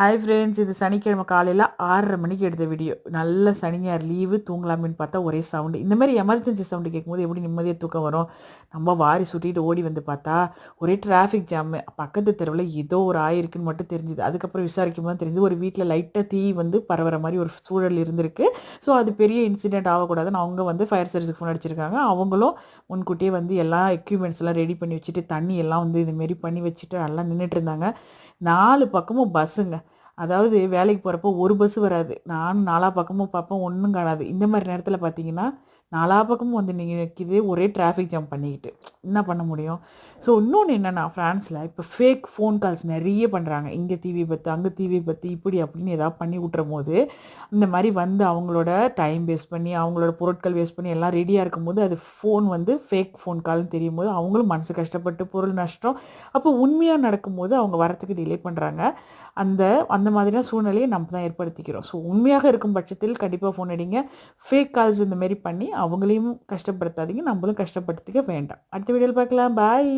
Hi friends இது சனிக்கிழமை காலையில் ஆறரை மணிக்கு எடுத்த வீடியோ நல்ல சனி ஞாயிறு லீவு தூங்கலாமேன்னு பார்த்தா ஒரே சவுண்டு இந்த மாதிரி எமர்ஜென்சி சவுண்டு கேட்கும்போது எப்படி நிம்மதியாக தூக்கம் வரும்? நம்ம வாரி சுட்டிட்டு ஓடி வந்து பார்த்தா ஒரே டிராஃபிக் ஜாமு பக்கத்து தெருவில் ஏதோ ஒரு ஆயிருக்குன்னு மட்டும் தெரிஞ்சுது. அதுக்கப்புறம் விசாரிக்கும் போது தெரிஞ்சு ஒரு வீட்டில் லைட்டாக தீ வந்து பரவுற மாதிரி ஒரு சூழல் இருந்திருக்கு. ஸோ அது பெரிய இன்சிடென்ட் ஆகக்கூடாதுன்னு அவங்க வந்து ஃபயர் சர்வீஸுக்கு ஃபோன் அடிச்சிருக்காங்க. அவங்களும் முன்கூட்டியே வந்து எல்லா எக்யூப்மெண்ட்ஸ் எல்லாம் ரெடி பண்ணி வச்சுட்டு தண்ணி எல்லாம் வந்து இதுமாரி பண்ணி வச்சுட்டு எல்லாம் நின்றுட்டு இருந்தாங்க. நாலு பக்கமும் பஸ்ஸுங்க அதாவது வேலைக்கு போகிறப்போ ஒரு பஸ் வராது. நானும் நாலா பக்கமும் பார்ப்பேன் ஒன்றும் காணாது. இந்த மாதிரி நேரத்தில் பார்த்தீங்கன்னா நாலா பக்கமும் வந்து நீங்கள் நிற்கிது ஒரே டிராஃபிக் ஜாம் பண்ணிக்கிட்டு. என்ன பண்ண முடியும்? ஸோ இன்னொன்று என்னென்னா ஃப்ரான்ஸில் இப்போ ஃபேக் ஃபோன் கால்ஸ் நிறைய பண்ணுறாங்க இங்கே தீவி விபத்து அங்கே டிவி பத்து இப்படி அப்படின்னு ஏதாவது பண்ணி விட்டுரும் போது இந்த மாதிரி வந்து அவங்களோட டைம் வேஸ்ட் பண்ணி அவங்களோட பொருட்கள் வேஸ்ட் பண்ணி எல்லாம் ரெடியாக இருக்கும்போது அது ஃபோன் வந்து ஃபேக் ஃபோன் கால்னு தெரியும் போது அவங்களும் மனசு கஷ்டப்பட்டு பொருள் நஷ்டம். அப்போ உண்மையாக நடக்கும்போது அவங்க வரத்துக்கு டிலே பண்ணுறாங்க அந்த அந்த மாதிரியான சூழ்நிலையை நம்ம தான் ஏற்படுத்திக்கிறோம். ஸோ உண்மையாக இருக்கும் பட்சத்தில் கண்டிப்பாக ஃபோன் அடிங்க. ஃபேக் கால்ஸ் இந்த மாதிரி பண்ணி அவங்களையும் கஷ்டப்படுத்தாதீங்க நம்மளும் கஷ்டப்படுத்திக்க வேண்டாம். அடுத்த வீடியோவில் பார்க்கலாம். பாய்